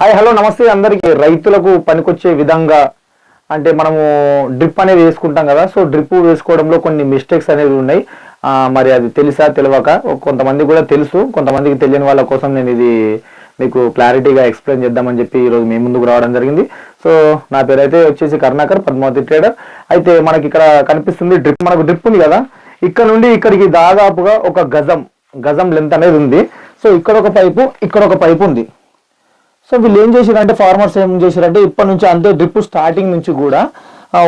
Hi hello నమస్తే అందరికీ. రైతులకు పనికొచ్చే విధంగా అంటే మనము డ్రిప్ అనేది వేసుకుంటాం కదా సో డ్రిప్ వేసుకోవడంలో కొన్ని మిస్టేక్స్ అనేవి ఉన్నాయి. మరి అది తెలుసా తెలియక కొంతమంది కూడా తెలుసు. కొంతమందికి తెలియని వాళ్ళ కోసం నేను ఇది మీకు క్లారిటీగా ఎక్స్ప్లెయిన్ చేద్దామని చెప్పి ఈరోజు మీ ముందుకు రావడం జరిగింది. సో నా పేరు అయితే వచ్చేసి కరుణాకర్ పద్మావతి ట్రేడర్. అయితే మనకి ఇక్కడ కనిపిస్తుంది డ్రిప్ మనకు డ్రిప్ ఉంది కదా. ఇక్కడ నుండి ఇక్కడికి దాదాపుగా ఒక గజం గజం లెంత్ అనేది ఉంది. సో ఇక్కడ ఒక పైపు ఇక్కడ ఒక పైపు ఉంది. సో వీళ్ళు ఏం చేశారంటే ఫార్మర్స్ ఏం చేశారంటే ఇప్పటి నుంచి అంతే డ్రిప్ స్టార్టింగ్ నుంచి కూడా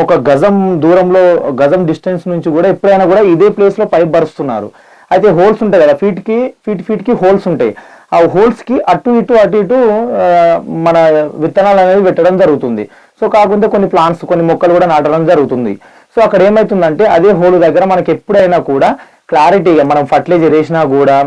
ఒక గజం దూరంలో గజం డిస్టెన్స్ నుంచి కూడా ఎప్పుడైనా కూడా ఇదే ప్లేస్లో పైప్ బరుస్తున్నారు. అయితే హోల్స్ ఉంటాయి కదా ఫీట్కి ఫీట్ ఫీట్కి హోల్స్ ఉంటాయి. ఆ హోల్స్కి అటు ఇటు అటు ఇటు మన విత్తనాలు అనేది పెట్టడం జరుగుతుంది. సో కాకుండా కొన్ని ప్లాంట్స్ కొన్ని మొక్కలు కూడా నాటడం జరుగుతుంది. సో అక్కడ ఏమైతుందంటే అదే హోల్ దగ్గర మనకి ఎప్పుడైనా కూడా క్లారిటీగా మనం ఫర్టిలైజర్ వేసినా కూడా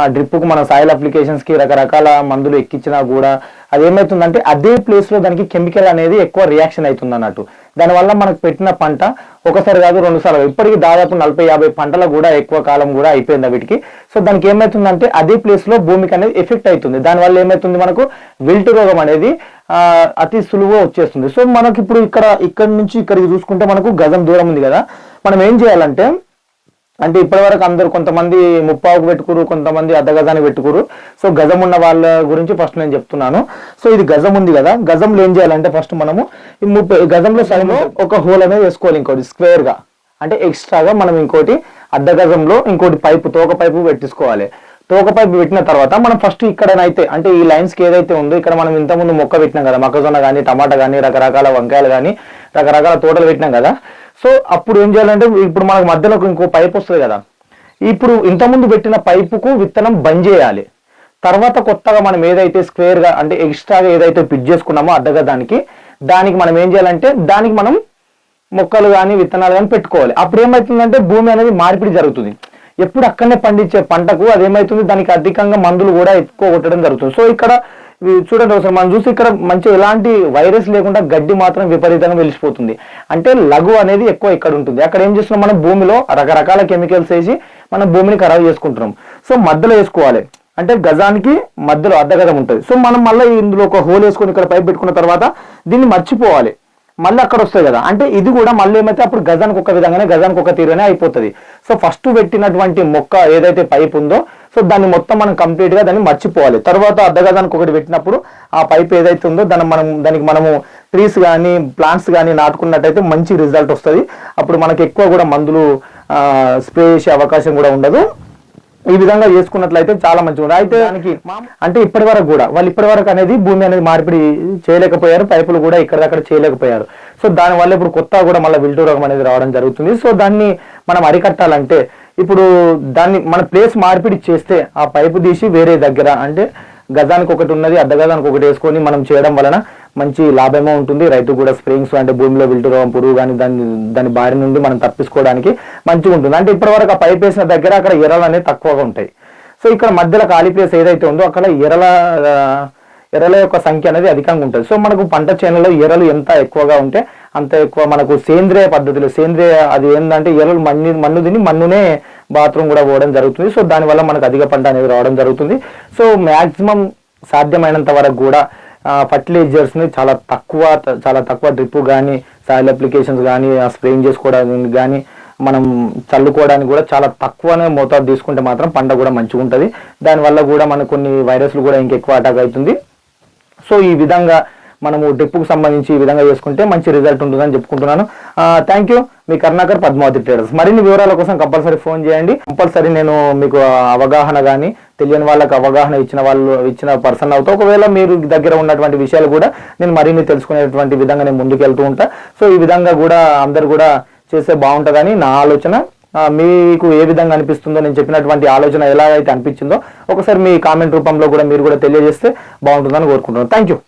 ఆ డ్రిప్కు మన సాయిల్ అప్లికేషన్స్కి రకరకాల మందులు ఎక్కించినా కూడా అది ఏమవుతుందంటే అదే ప్లేస్లో దానికి కెమికల్ అనేది ఎక్కువ రియాక్షన్ అవుతుంది అన్నట్టు. దానివల్ల మనకు పెట్టిన పంట ఒకసారి కాదు రెండు సార్లు ఇప్పటికి దాదాపు నలభై యాభై పంటలు కూడా ఎక్కువ కాలం కూడా అయిపోయింది వీటికి. సో దానికి ఏమవుతుందంటే అదే ప్లేస్లో భూమికి అనేది ఎఫెక్ట్ అవుతుంది. దానివల్ల ఏమవుతుంది మనకు? విల్ట్ రోగం అనేది అతి సులువుగా వచ్చేస్తుంది. సో మనకి ఇప్పుడు ఇక్కడ ఇక్కడ నుంచి ఇక్కడికి చూసుకుంటే మనకు గజం దూరం ఉంది కదా. మనం ఏం చేయాలంటే అంటే ఇప్పటివరకు అందరు కొంతమంది ముప్పావుకు పెట్టుకురు కొంతమంది అర్ధ గజానికి పెట్టుకురు. సో గజం ఉన్న వాళ్ళ గురించి ఫస్ట్ నేను చెప్తున్నాను. సో ఇది గజం ఉంది కదా గజంలో ఏం చేయాలంటే ఫస్ట్ మనము ఈ ముప్పై గజంలో సగంలో ఒక హోల్ అనేది వేసుకోవాలి ఇంకోటి స్క్వేర్గా అంటే ఎక్స్ట్రాగా మనం ఇంకోటి అర్ధ గజంలో ఇంకోటి పైపు తోక పైపు పెట్టించుకోవాలి. తోక పైపు పెట్టిన తర్వాత మనం ఫస్ట్ ఇక్కడనైతే అంటే ఈ లైన్స్కి ఏదైతే ఉందో ఇక్కడ మనం ఇంతకుముందు మొక్క పెట్టినాం కదా మొక్కజొన్న కానీ టమాటా కానీ రకరకాల వంకాయలు కానీ రకరకాల తోటలు పెట్టినాం కదా. సో అప్పుడు ఏం చేయాలంటే ఇప్పుడు మనకు మధ్యలో ఇంకో పైప్ వస్తుంది కదా. ఇప్పుడు ఇంతకుముందు పెట్టిన పైపుకు విత్తనం బంద్ చేయాలి. తర్వాత కొత్తగా మనం ఏదైతే స్క్వేర్గా అంటే ఎక్స్ట్రాగా ఏదైతే పిచ్ చేసుకున్నామో అడ్డగా దానికి దానికి మనం ఏం చేయాలంటే దానికి మనం మొక్కలు కానీ విత్తనాలు కానీ పెట్టుకోవాలి. అప్పుడు ఏమవుతుందంటే భూమి అనేది మార్పిడి జరుగుతుంది. ఎప్పుడు అక్కడనే పండించే పంటకు అదేమవుతుంది దానికి అధికంగా మందులు కూడా ఎక్కువ కొట్టడం జరుగుతుంది. సో ఇక్కడ చూడండి ఒకసారి మనం చూసి ఇక్కడ మంచి ఎలాంటి వైరస్ లేకుండా గడ్డి మాత్రం విపరీతంగా వెలిసిపోతుంది. అంటే లఘు అనేది ఎక్కువ ఇక్కడ ఉంటుంది. అక్కడ ఏం చేస్తున్నాం మనం? భూమిలో రకరకాల కెమికల్స్ వేసి మనం భూమిని ఖరాబ్ చేసుకుంటున్నాం. సో మధ్యలో వేసుకోవాలి. అంటే గజానికి మధ్యలో అర్ధగజం ఉంటుంది. సో మనం మళ్ళీ ఇందులో ఒక హోల్ వేసుకొని ఇక్కడ పైప్ పెట్టుకున్న తర్వాత దీన్ని మర్చిపోవాలి. మళ్ళీ అక్కడ వస్తుంది కదా. అంటే ఇది కూడా మళ్ళీ ఏమైతే అప్పుడు గజానికి ఒక విధంగానే గజానికి ఒక తీరుగానే అయిపోతుంది. సో ఫస్ట్ పెట్టినటువంటి మొక్క ఏదైతే పైప్ ఉందో సో దాన్ని మొత్తం మనం కంప్లీట్గా దాన్ని మర్చిపోవాలి. తర్వాత అర్ధ గజానికి ఒకటి పెట్టినప్పుడు ఆ పైప్ ఏదైతే ఉందో దాన్ని మనం దానికి మనము ట్రీస్ కానీ ప్లాంట్స్ కానీ నాటుకున్నట్టయితే మంచి రిజల్ట్ వస్తుంది. అప్పుడు మనకి ఎక్కువ కూడా మందులు స్ప్రే చేసే అవకాశం కూడా ఉండదు. ఈ విధంగా చేసుకున్నట్లయితే చాలా మంచిగా ఉంది అయితే దానికి అంటే ఇప్పటి వరకు కూడా వాళ్ళు ఇప్పటి వరకు అనేది భూమి అనేది మార్పిడి చేయలేకపోయారు పైపులు కూడా ఇక్కడ చేయలేకపోయారు. సో దాని వల్ల ఇప్పుడు కొత్త కూడా మళ్ళీ విల్టు రోగం అనేది రావడం జరుగుతుంది. సో దాన్ని మనం అరికట్టాలంటే ఇప్పుడు దాన్ని మన ప్లేస్ మార్పిడి చేస్తే ఆ పైపు తీసి వేరే దగ్గర అంటే గజానికి ఒకటి ఉన్నది అర్ధ గజానికి ఒకటి వేసుకొని మనం చేయడం వలన మంచి లాభమే ఉంటుంది. రైతు కూడా స్ప్రేయింగ్స్ అంటే భూమిలో విల్టురోగం పురుగు కానీ దాని దాని బారి నుండి మనం తప్పించుకోవడానికి మంచిగా ఉంటుంది. అంటే ఇప్పటివరకు ఆ పైప్ వేసిన దగ్గర అక్కడ ఎరలు అనేవి తక్కువగా ఉంటాయి. సో ఇక్కడ మధ్యలో ఖాళీ ప్లేస్ ఏదైతే ఉందో అక్కడ ఎరల ఎరల యొక్క సంఖ్య అనేది అధికంగా ఉంటుంది. సో మనకు పంట చేనులో ఎరలు ఎంత ఎక్కువగా ఉంటే అంత ఎక్కువ మనకు సేంద్రియ పద్ధతిలో సేంద్రియ అది ఏంటంటే ఎరలు మన్ను మన్ను తిని మన్నునే బాత్రూమ్ కూడా పోవడం జరుగుతుంది. సో దానివల్ల మనకు అధిక పంట అనేది రావడం జరుగుతుంది. సో మాక్సిమం సాధ్యమైనంత వరకు కూడా ఫర్టిలైజర్స్ని చాలా తక్కువ చాలా తక్కువ డ్రిప్ కానీ సాయిల్ అప్లికేషన్స్ కానీ స్ప్రేయింగ్ చేసుకోవడానికి కానీ మనం చల్లుకోవడానికి కూడా చాలా తక్కువనే మోతాదు తీసుకుంటే మాత్రం పంట కూడా మంచిగా ఉంటుంది. దానివల్ల కూడా మనకు కొన్ని వైరస్లు కూడా ఇంకెక్కువ అటాక్ అవుతుంది. సో ఈ విధంగా మనము డ్రిప్కు సంబంధించి ఈ విధంగా చేసుకుంటే మంచి రిజల్ట్ ఉంటుందని చెప్పుకుంటున్నాను. థ్యాంక్ యూ మీ కర్ణాకర్ పద్మావతి ట్రేడర్స్ మరిన్ని వివరాల కోసం కంపల్సరీ ఫోన్ చేయండి. కంపల్సరీ నేను మీకు అవగాహన కానీ తెలియని వాళ్ళకి అవగాహన ఇచ్చిన వాళ్ళు ఇచ్చిన పర్సన్ అవుతా. ఒకవేళ మీరు దగ్గర ఉన్నటువంటి విషయాలు కూడా నేను మరిన్ని తెలుసుకునేటువంటి విధంగా నేను ముందుకు వెళ్తూ ఉంటా. సో ఈ విధంగా కూడా అందరు కూడా చేస్తే బాగుంటుందని నా ఆలోచన. మీకు ఏ విధంగా అనిపిస్తుందో నేను చెప్పినటువంటి ఆలోచన ఎలా అయితే అనిపించిందో ఒకసారి మీ కామెంట్ రూపంలో కూడా మీరు కూడా తెలియజేస్తే బాగుంటుందని కోరుకుంటున్నాను. Thank you